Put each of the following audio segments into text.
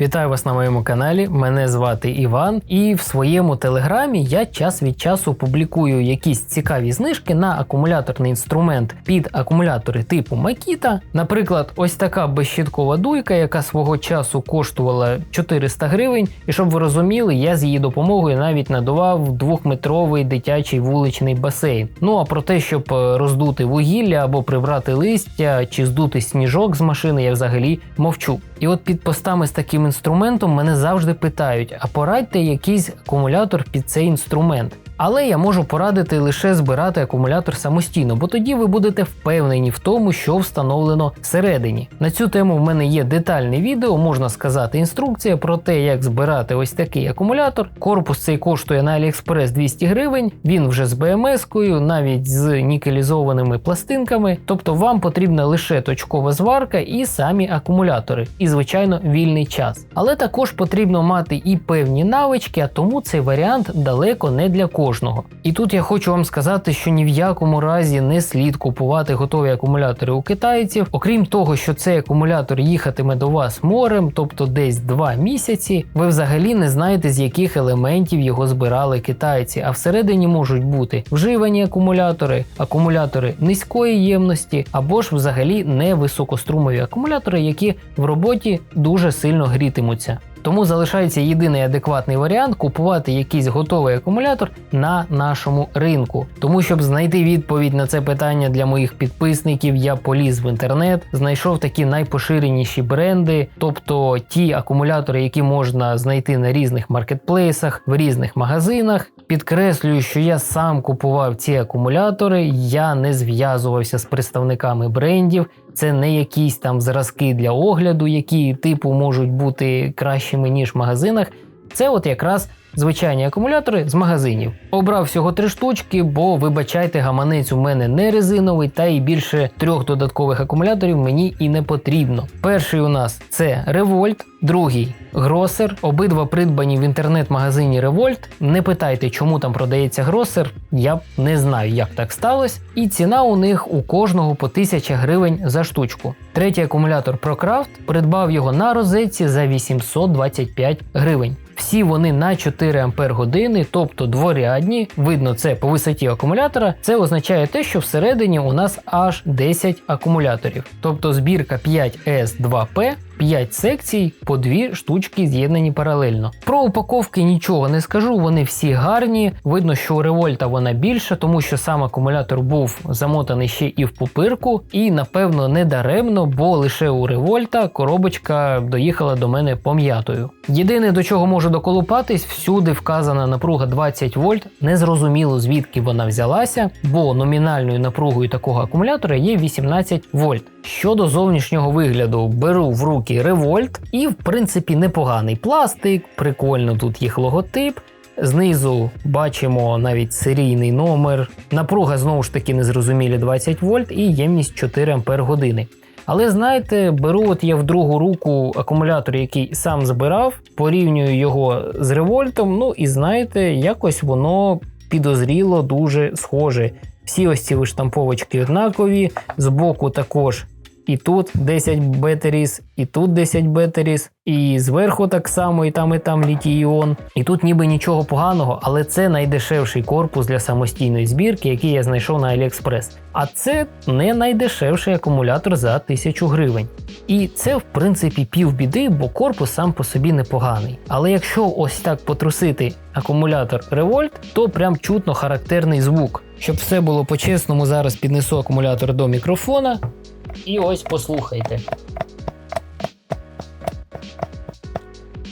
Вітаю вас на моєму каналі. Мене звати Іван, і в своєму телеграмі я час від часу публікую якісь цікаві знижки на акумуляторний інструмент під акумулятори типу Makita. Наприклад, ось така безщіткова дуйка, яка свого часу коштувала 400 гривень. І щоб ви розуміли, я з її допомогою навіть надував двохметровий дитячий вуличний басейн. Ну а про те, щоб е, роздути вугілля або прибрати листя чи здути сніжок з машини, я взагалі мовчу. І от під постами з таким інструментом мене завжди питають: а порадьте якийсь акумулятор під цей інструмент. Але я можу порадити лише збирати акумулятор самостійно, бо тоді ви будете впевнені в тому, що встановлено всередині. На цю тему в мене є детальне відео, можна сказати, інструкція про те, як збирати ось такий акумулятор. Корпус цей коштує на AliExpress 200 гривень, він вже з БМС-кою, навіть з нікелізованими пластинками. Тобто вам потрібна лише точкова зварка і самі акумулятори, і, звичайно, вільний час. Але також потрібно мати і певні навички, а тому цей варіант далеко не для кожного кожного. І тут я хочу вам сказати, що ні в якому разі не слід купувати готові акумулятори у китайців. Окрім того, що цей акумулятор їхатиме до вас морем, тобто десь 2 місяці, ви взагалі не знаєте, з яких елементів його збирали китайці. А всередині можуть бути вживані акумулятори, акумулятори низької ємності або ж взагалі невисокострумові акумулятори, які в роботі дуже сильно грітимуться. Тому залишається єдиний адекватний варіант купувати якийсь готовий акумулятор на нашому ринку. Тому, щоб знайти відповідь на це питання для моїх підписників, я поліз в інтернет, знайшов такі найпоширеніші бренди, тобто ті акумулятори, які можна знайти на різних маркетплейсах, в різних магазинах. Підкреслюю, що я сам купував ці акумулятори, я не зв'язувався з представниками брендів. Це не якісь там зразки для огляду, які типу можуть бути кращими ніж в магазинах. Це от якраз звичайні акумулятори з магазинів. Обрав всього три штучки, бо вибачайте, гаманець у мене не резиновий, та і більше трьох додаткових акумуляторів мені і не потрібно. Перший у нас це Revolt, другий Гросер. Обидва придбані в інтернет-магазині Revolt. Не питайте, чому там продається Гросер, я не знаю, як так сталося. І ціна у них у кожного по 1000 гривень за штучку. Третій акумулятор ProCraft придбав його на розетці за 825 гривень. Всі вони на 4 Ампер години, тобто дворядні. Видно це по висоті акумулятора. Це означає те, що всередині у нас аж 10 акумуляторів. Тобто збірка 5S2P 5 секцій по 2 штучки з'єднані паралельно. Про упаковки нічого не скажу, вони всі гарні. Видно, що у револьта вона більша, тому що сам акумулятор був замотаний ще і в пупирку, і напевно не даремно, бо лише у револьта коробочка доїхала до мене пом'ятою. Єдине до чого можу доколупатись, всюди вказана напруга 20 вольт. Незрозуміло звідки вона взялася, бо номінальною напругою такого акумулятора є 18 вольт. Щодо зовнішнього вигляду, беру в руки револьт і, в принципі, непоганий пластик, прикольно тут їх логотип. Знизу бачимо навіть серійний номер. Напруга знову ж таки незрозумілі 20 вольт і ємність 4 ампер години. Але знаєте, беру от я в другу руку акумулятор, який сам збирав, порівнюю його з револьтом. Ну і знаєте, якось воно підозріло дуже схоже. Всі ось ці виштамповочки однакові, збоку також і тут 10 бетеріс, і тут 10 бетеріс, і зверху так само, і там, і там літій-іон. І тут ніби нічого поганого, але це найдешевший корпус для самостійної збірки, який я знайшов на AliExpress. А це не найдешевший акумулятор за 1000 гривень. І це, в принципі, півбіди, бо корпус сам по собі непоганий. Але якщо ось так потрусити акумулятор Revolt, то прям чутно характерний звук. Щоб все було по-чесному, зараз піднесу акумулятор до мікрофона. І ось послухайте.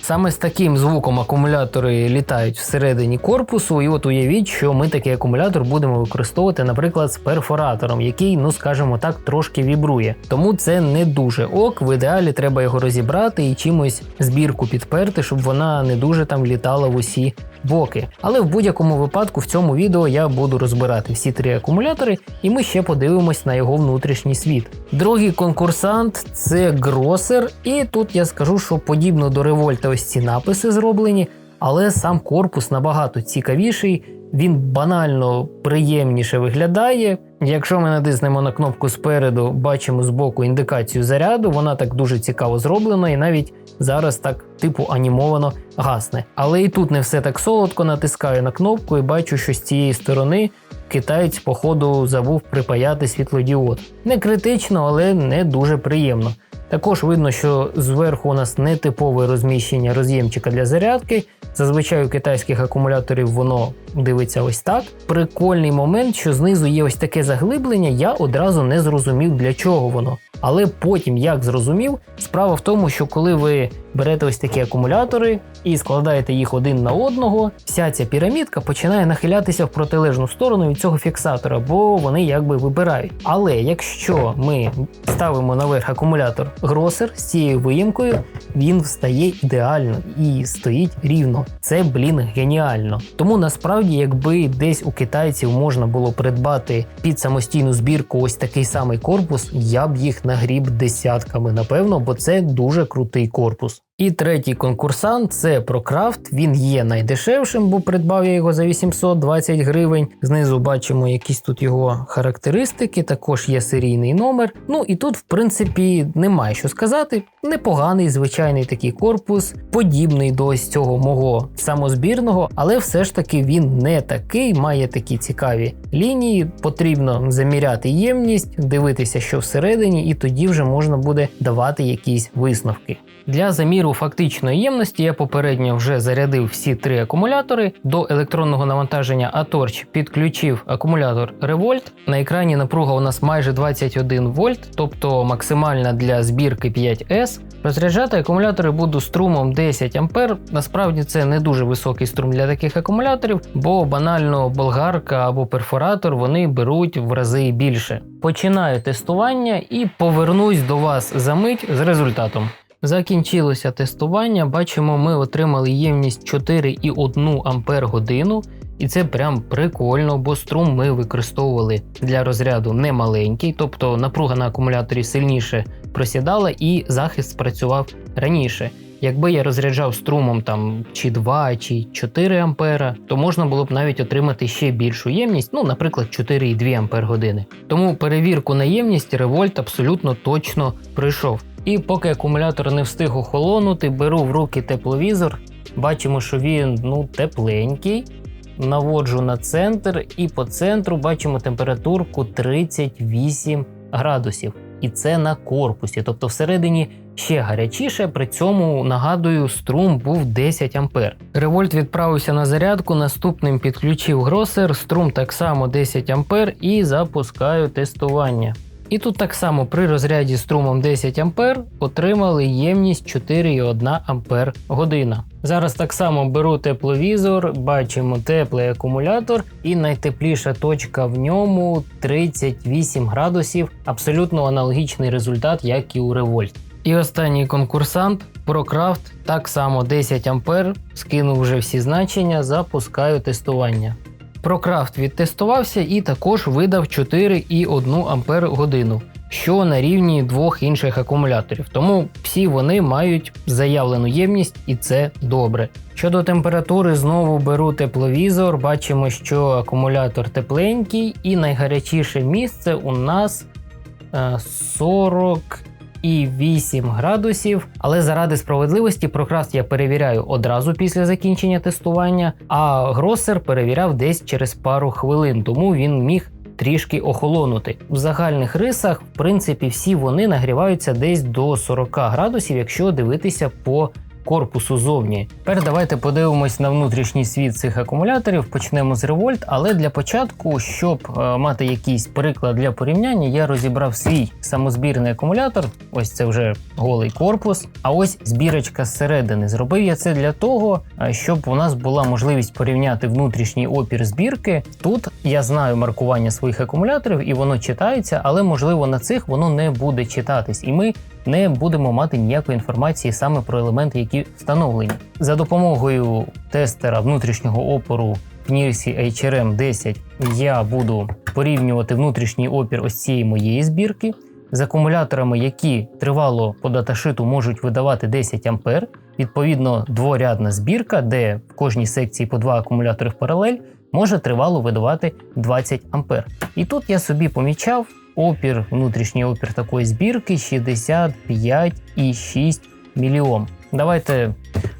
Саме з таким звуком акумулятори літають всередині корпусу, і от уявіть, що ми такий акумулятор будемо використовувати, наприклад, з перфоратором, який, ну скажімо так, трошки вібрує. Тому це не дуже ок. В ідеалі треба його розібрати і чимось збірку підперти, щоб вона не дуже там літала в усі боки. Але в будь-якому випадку в цьому відео я буду розбирати всі три акумулятори, і ми ще подивимось на його внутрішній світ. Другий конкурсант це Гросер, і тут я скажу, що подібно до револьта ось ці написи зроблені, але сам корпус набагато цікавіший. Він банально приємніше виглядає. Якщо ми натиснемо на кнопку спереду, бачимо збоку індикацію заряду, вона так дуже цікаво зроблена, і навіть зараз так типу анімовано гасне. Але і тут не все так солодко, натискаю на кнопку і бачу, що з цієї сторони китаєць, походу, забув припаяти світлодіод. Не критично, але не дуже приємно. Також видно, що зверху у нас нетипове розміщення роз'ємчика для зарядки. Зазвичай у китайських акумуляторів воно дивиться ось так. Прикольний момент, що знизу є ось таке заглиблення, я одразу не зрозумів, для чого воно. Але потім як зрозумів, справа в тому, що коли ви берете ось такі акумулятори і складаєте їх один на одного, вся ця пірамідка починає нахилятися в протилежну сторону від цього фіксатора, бо вони якби вибирають. Але якщо ми ставимо наверх акумулятор гросер з цією виїмкою, він встає ідеально і стоїть рівно. Це, блін, геніально. Тому насправді, якби десь у китайців можна було придбати під самостійну збірку ось такий самий корпус, я б їх нагріб десятками, напевно, бо це дуже крутий корпус. І третій конкурсант це ProCraft. Він є найдешевшим, бо придбав я його за 820 гривень. Знизу бачимо якісь тут його характеристики, також є серійний номер. Ну і тут, в принципі, немає що сказати. Непоганий звичайний такий корпус, подібний до ось цього мого самозбірного, але все ж таки він не такий, має такі цікаві лінії. Потрібно заміряти ємність, дивитися, що всередині, і тоді вже можна буде давати якісь висновки. Для заміру фактичної ємності я попередньо вже зарядив всі три акумулятори. До електронного навантаження ATORCH підключив акумулятор Revolt. На екрані напруга у нас майже 21 вольт, тобто максимальна для збірки 5S. Розряджати акумулятори буду струмом 10 А. Насправді це не дуже високий струм для таких акумуляторів, бо банально болгарка або перфоратор вони беруть в рази більше. Починаю тестування і повернусь до вас за мить з результатом. Закінчилося тестування. Бачимо, ми отримали ємність 4,1 Ампер годину, і це прям прикольно, бо струм ми використовували для розряду не маленький, тобто напруга на акумуляторі сильніше просідала і захист спрацював раніше. Якби я розряджав струмом там чи 2, чи 4 ампера, то можна було б навіть отримати ще більшу ємність, ну, наприклад, 4,2 ампер години. Тому перевірку на ємність револьт абсолютно точно пройшов. І поки акумулятор не встиг охолонути, беру в руки тепловізор. Бачимо, що він ну, тепленький. Наводжу на центр, і по центру бачимо температурку 38 градусів. І це на корпусі. Тобто всередині ще гарячіше, при цьому нагадую, струм був 10 ампер. Револьт відправився на зарядку, наступним підключив гросер, струм так само 10 ампер і запускаю тестування. І тут так само при розряді струмом 10 А отримали ємність 4,1 Ампер година. Зараз так само беру тепловізор, бачимо теплий акумулятор, і найтепліша точка в ньому 38 градусів, абсолютно аналогічний результат, як і у Revolt. І останній конкурсант ProCraft, так само 10 А, скинув вже всі значення, запускаю тестування. ProCraft відтестувався і також видав 4,1 Ампер годину, що на рівні двох інших акумуляторів. Тому всі вони мають заявлену ємність і це добре. Щодо температури, знову беру тепловізор, бачимо, що акумулятор тепленький, і найгарячіше місце у нас 40 е, і 8 градусів. Але заради справедливості прокраст я перевіряю одразу після закінчення тестування, а гросер перевіряв десь через пару хвилин, тому він міг. Трішки охолонути. В загальних рисах, в принципі, всі вони нагріваються десь до 40 градусів, якщо дивитися по корпусу зовні. Тепер давайте подивимось на внутрішній світ цих акумуляторів. Почнемо з Revolt, але для початку, щоб е, мати якийсь приклад для порівняння, я розібрав свій самозбірний акумулятор. Ось це вже голий корпус. А ось збірочка зсередини. Зробив я це для того, е, щоб у нас була можливість порівняти внутрішній опір збірки. Тут я знаю маркування своїх акумуляторів і воно читається, але можливо на цих воно не буде читатись. І ми не будемо мати ніякої інформації саме про елементи, які встановлені. За допомогою тестера внутрішнього опору в HRM 10 я буду порівнювати внутрішній опір ось цієї моєї збірки з акумуляторами, які тривало по даташиту можуть видавати 10 А. Відповідно, дворядна збірка, де в кожній секції по два акумулятори в паралель, може тривало видавати 20 ампер. І тут я собі помічав опір, внутрішній опір такої збірки 65,6 мільйом. Давайте,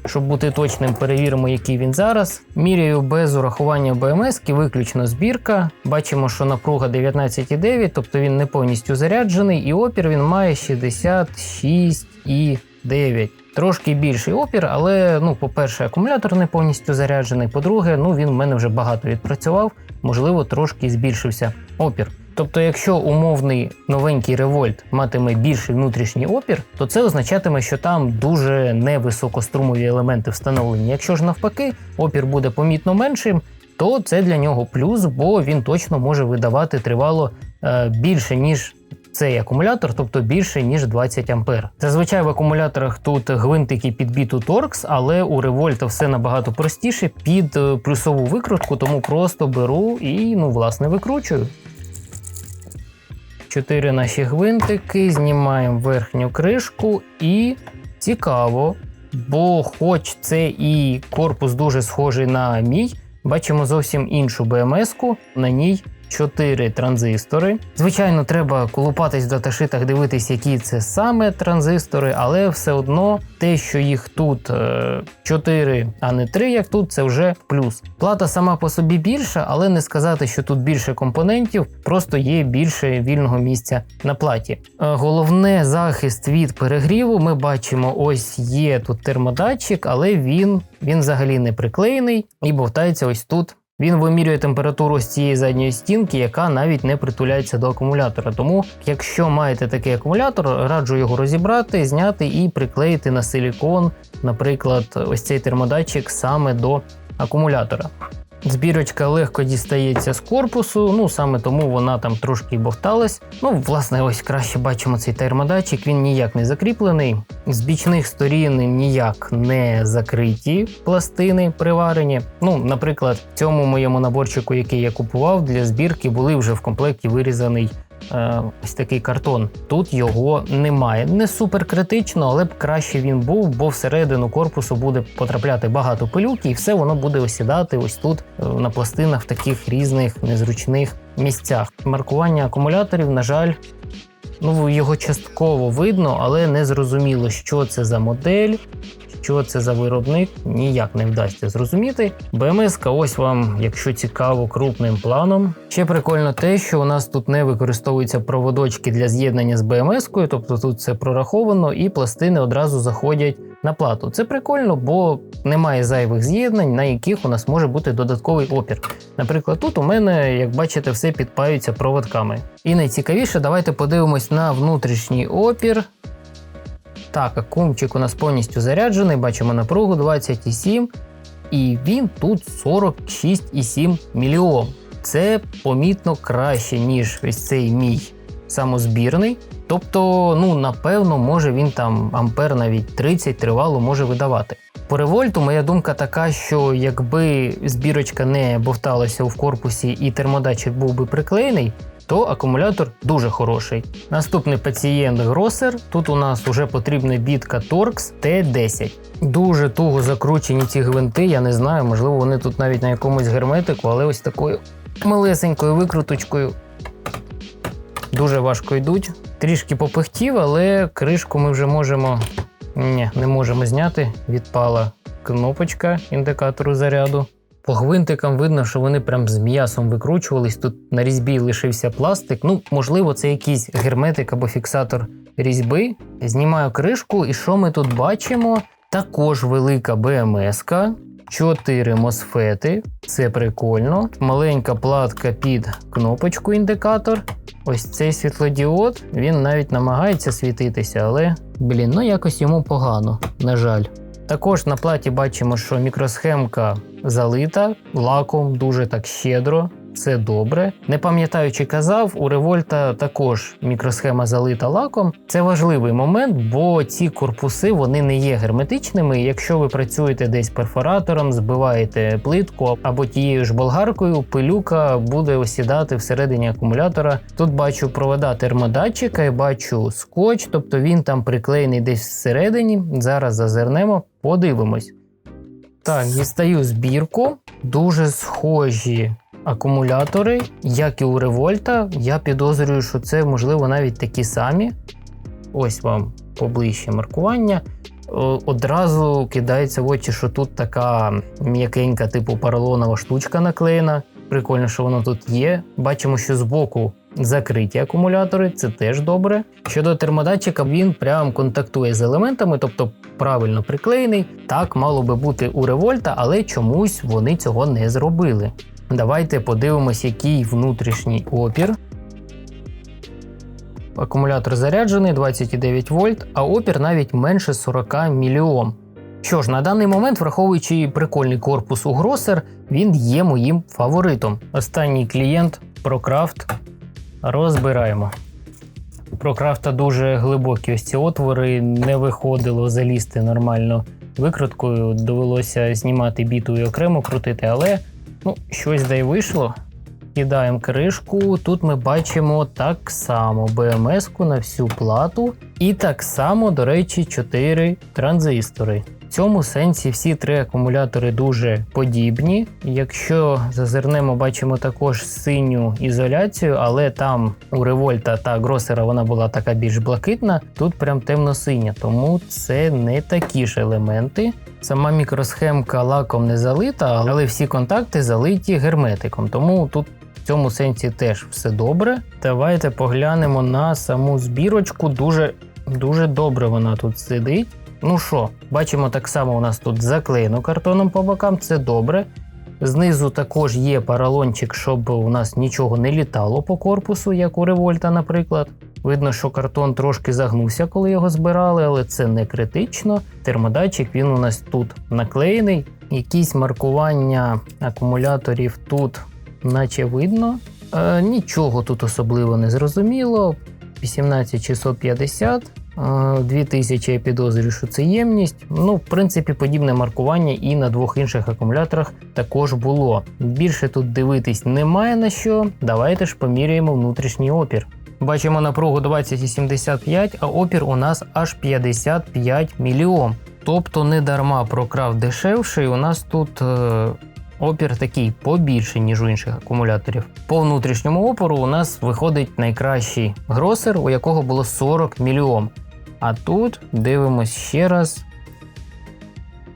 щоб бути точним, перевіримо, який він зараз. Міряю без урахування БМС, виключно збірка. Бачимо, що напруга 19,9, тобто він не повністю заряджений, і опір він має 66,9. Трошки більший опір, але ну, по-перше, акумулятор не повністю заряджений. По-друге, ну він в мене вже багато відпрацював, можливо, трошки збільшився опір. Тобто, якщо умовний новенький револьт матиме більший внутрішній опір, то це означатиме, що там дуже невисокострумові елементи встановлені. Якщо ж навпаки, опір буде помітно меншим, то це для нього плюс, бо він точно може видавати тривало е, більше ніж. Цей акумулятор, тобто більше ніж 20 ампер. Зазвичай в акумуляторах тут гвинтики під біту торкс, але у револьта все набагато простіше під е, плюсову викрутку, тому просто беру і ну власне викручую. Чотири наші гвинтики, знімаємо верхню кришку і цікаво, бо хоч це і корпус дуже схожий на мій, бачимо зовсім іншу БМС-ку, на ній 4 транзистори. Звичайно, треба колупатись в даташитах, дивитись, які це саме транзистори, але все одно те, що їх тут 4, а не 3, як тут, це вже плюс. Плата сама по собі більша, але не сказати, що тут більше компонентів, просто є більше вільного місця на платі. Головне захист від перегріву. Ми бачимо, ось є тут термодатчик, але він, він взагалі не приклеєний і бовтається ось тут. Він вимірює температуру з цієї задньої стінки, яка навіть не притуляється до акумулятора. Тому, якщо маєте такий акумулятор, раджу його розібрати, зняти і приклеїти на силікон, наприклад, ось цей термодатчик саме до акумулятора. Збірочка легко дістається з корпусу, ну саме тому вона там трошки бовталась. Ну, власне, ось краще бачимо цей термодатчик, він ніяк не закріплений. З бічних сторін ніяк не закриті пластини приварені. Ну, наприклад, в цьому моєму наборчику, який я купував для збірки, були вже в комплекті вирізаний ось такий картон. Тут його немає. Не супер критично, але б краще він був, бо всередину корпусу буде потрапляти багато пилюки, і все воно буде осідати ось тут е, на пластинах в таких різних незручних місцях. Маркування акумуляторів, на жаль. Ну, його частково видно, але не зрозуміло, що це за модель, що це за виробник, ніяк не вдасться зрозуміти. БМС, ось вам, якщо цікаво, крупним планом. Ще прикольно те, що у нас тут не використовуються проводочки для з'єднання з БМС-кою, тобто тут все прораховано, і пластини одразу заходять на плату. Це прикольно, бо немає зайвих з'єднань, на яких у нас може бути додатковий опір. Наприклад, тут у мене, як бачите, все підпаються проводками. І найцікавіше, давайте подивимось на внутрішній опір. Так, акумчик у нас повністю заряджений, бачимо напругу 27, і він тут 46,7 мільйон. Це помітно краще, ніж ось цей мій самозбірний. Тобто, ну, напевно, може він там ампер навіть 30 тривало може видавати. По револьту моя думка така, що якби збірочка не бовталася в корпусі і термодатчик був би приклеєний, то акумулятор дуже хороший. Наступний пацієнт Grosser. Тут у нас вже потрібна бітка Torx T10. Дуже туго закручені ці гвинти, я не знаю, можливо, вони тут навіть на якомусь герметику, але ось такою малесенькою викруточкою. Дуже важко йдуть. Трішки попихтів, але кришку ми вже можемо. Ні, не можемо зняти. Відпала кнопочка індикатору заряду. По гвинтикам видно, що вони прям з м'ясом викручувались. Тут на різьбі лишився пластик. Ну, можливо, це якийсь герметик або фіксатор різьби. Знімаю кришку, і що ми тут бачимо? Також велика БМС-ка, 4 мосфети, це прикольно. Маленька платка під кнопочку індикатор. Ось цей світлодіод, він навіть намагається світитися, але, блін, ну якось йому погано, на жаль. Також на платі бачимо, що мікросхемка залита лаком дуже так щедро. Це добре. Не пам'ятаю, чи казав, у револьта також мікросхема залита лаком. Це важливий момент, бо ці корпуси вони не є герметичними. Якщо ви працюєте десь перфоратором, збиваєте плитку або тією ж болгаркою, пилюка буде осідати всередині акумулятора. Тут бачу провода термодатчика і бачу скотч, тобто він там приклеєний десь всередині. Зараз зазирнемо, подивимось. Так, дістаю збірку. дуже схожі акумулятори, як і у Револьта. Я підозрюю, що це можливо навіть такі самі. Ось вам поближче маркування. Одразу кидається в очі, що тут така м'якенька, типу поролонова штучка наклеєна. Прикольно, що воно тут є. Бачимо, що збоку закриті акумулятори, це теж добре. Щодо термодатчика, він прям контактує з елементами, тобто правильно приклеєний. Так мало би бути у Револьта, але чомусь вони цього не зробили. Давайте подивимось, який внутрішній опір. Акумулятор заряджений 29 вольт, а опір навіть менше 40 мільйом. Що ж, на даний момент, враховуючи прикольний корпус у Гросер, він є моїм фаворитом. Останній клієнт ProCraft розбираємо. ProCraft дуже глибокі ось ці отвори, не виходило залізти нормально викруткою. Довелося знімати біту і окремо крутити, але ну, щось да й вийшло. Кидаємо кришку. Тут ми бачимо так само БМС-ку на всю плату. І так само, до речі, 4 транзистори. Цьому сенсі всі три акумулятори дуже подібні. Якщо зазирнемо, бачимо також синю ізоляцію, але там у Револьта та Гросера вона була така більш блакитна, тут прям темно-синя, тому це не такі ж елементи. Сама мікросхемка лаком не залита, але всі контакти залиті герметиком, тому тут в цьому сенсі теж все добре. Давайте поглянемо на саму збірочку. Дуже дуже добре вона тут сидить. Ну що, бачимо, так само у нас тут заклеєно картоном по бокам, це добре. Знизу також є паралончик, щоб у нас нічого не літало по корпусу, як у револьта, наприклад. Видно, що картон трошки загнувся, коли його збирали, але це не критично. Термодатчик він у нас тут наклеєний. Якісь маркування акумуляторів тут, наче видно. Е, Нічого тут особливо не зрозуміло. 18650. 2000 я підозрюю, що це ємність. Ну, в принципі, подібне маркування і на двох інших акумуляторах також було. Більше тут дивитись немає на що. Давайте ж поміряємо внутрішній опір. Бачимо напругу 20,75, а опір у нас аж 55 мільйом. Тобто не дарма прокрав дешевший. У нас тут е, опір такий побільший, ніж у інших акумуляторів. По внутрішньому опору у нас виходить найкращий гросер, у якого було 40 мільйом. А тут дивимось ще раз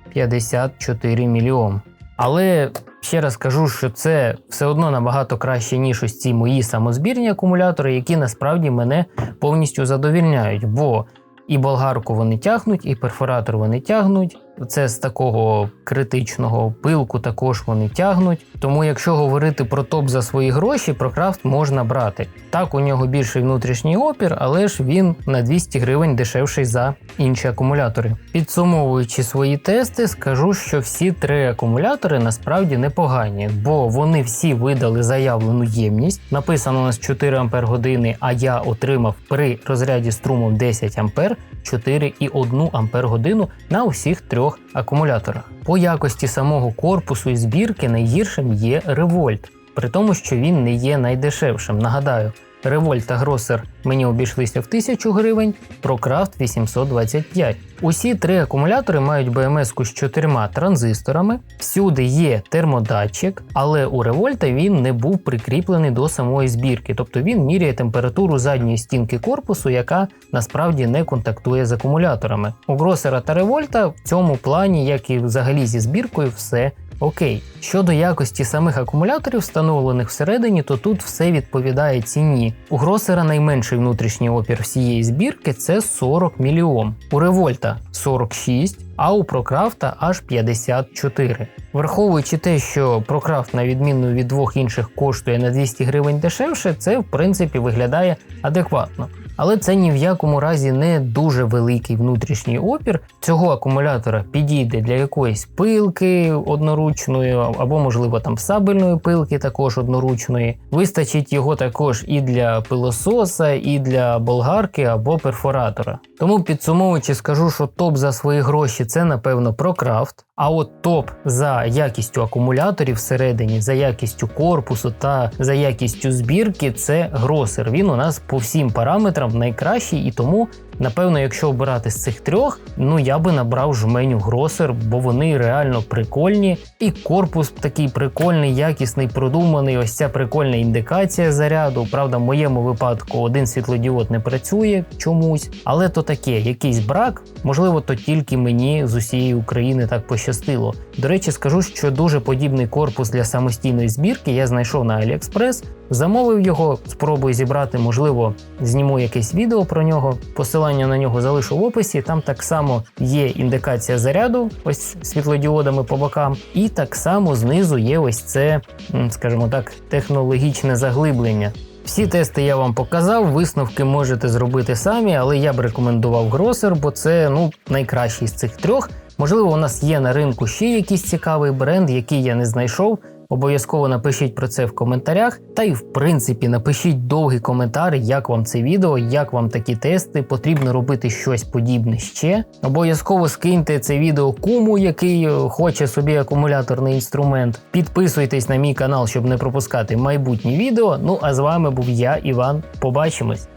54 мільйон. Але ще раз кажу, що це все одно набагато краще, ніж ось ці мої самозбірні акумулятори, які насправді мене повністю задовільняють. Бо і болгарку вони тягнуть, і перфоратор вони тягнуть. Це з такого критичного пилку також вони тягнуть. Тому, якщо говорити про топ за свої гроші, про крафт можна брати. Так, у нього більший внутрішній опір, але ж він на 200 гривень дешевший за інші акумулятори. Підсумовуючи свої тести, скажу, що всі три акумулятори насправді непогані, бо вони всі видали заявлену ємність. Написано у нас 4 Ампер години, а я отримав при розряді струмом 10 Ампер 4,1 Ампер годину на усіх трьох акумуляторах. По якості самого корпусу і збірки найгіршим є Revolt, при тому, що він не є найдешевшим. Нагадаю, Revolt та Grosser мені обійшлися в 1000 гривень, ProCraft 825. Усі три акумулятори мають БМС-ку з чотирма транзисторами, всюди є термодатчик, але у Revolt він не був прикріплений до самої збірки, тобто він міряє температуру задньої стінки корпусу, яка насправді не контактує з акумуляторами. У Grosser та Revolt в цьому плані, як і взагалі зі збіркою, все Окей, щодо якості самих акумуляторів, встановлених всередині, то тут все відповідає ціні. У Гросера найменший внутрішній опір всієї збірки це 40 мільйом, у Револьта 46, а у Прокрафта аж 54. Враховуючи те, що Прокрафт, на відміну від двох інших, коштує на 200 гривень дешевше, це в принципі виглядає адекватно. Але це ні в якому разі не дуже великий внутрішній опір. Цього акумулятора підійде для якоїсь пилки одноручної, або, можливо, там сабельної пилки, також одноручної. Вистачить його також і для пилососа, і для болгарки або перфоратора. Тому підсумовуючи, скажу, що топ за свої гроші це напевно ProCraft. А от топ за якістю акумуляторів всередині, за якістю корпусу та за якістю збірки це гросер. Він у нас по всім параметрам найкращий і тому Напевно, якщо обирати з цих трьох, ну я би набрав жменю Гросер, бо вони реально прикольні. І корпус такий прикольний, якісний, продуманий. Ось ця прикольна індикація заряду. Правда, в моєму випадку один світлодіод не працює чомусь, але то таке, якийсь брак. Можливо, то тільки мені з усієї України так пощастило. До речі, скажу, що дуже подібний корпус для самостійної збірки я знайшов на AliExpress, замовив його, спробую зібрати, можливо, зніму якесь відео про нього. Посилання на нього залишу в описі. Там так само є індикація заряду, ось світлодіодами по бокам, і так само знизу є ось це, скажімо так, технологічне заглиблення. Всі тести я вам показав, висновки можете зробити самі, але я б рекомендував Гросер, бо це ну найкращий з цих трьох. Можливо, у нас є на ринку ще якийсь цікавий бренд, який я не знайшов. Обов'язково напишіть про це в коментарях. Та й в принципі напишіть довгий коментар, як вам це відео, як вам такі тести, потрібно робити щось подібне ще. Обов'язково скиньте це відео куму, який е, хоче собі акумуляторний інструмент. Підписуйтесь на мій канал, щоб не пропускати майбутні відео. Ну а з вами був я, Іван. Побачимось!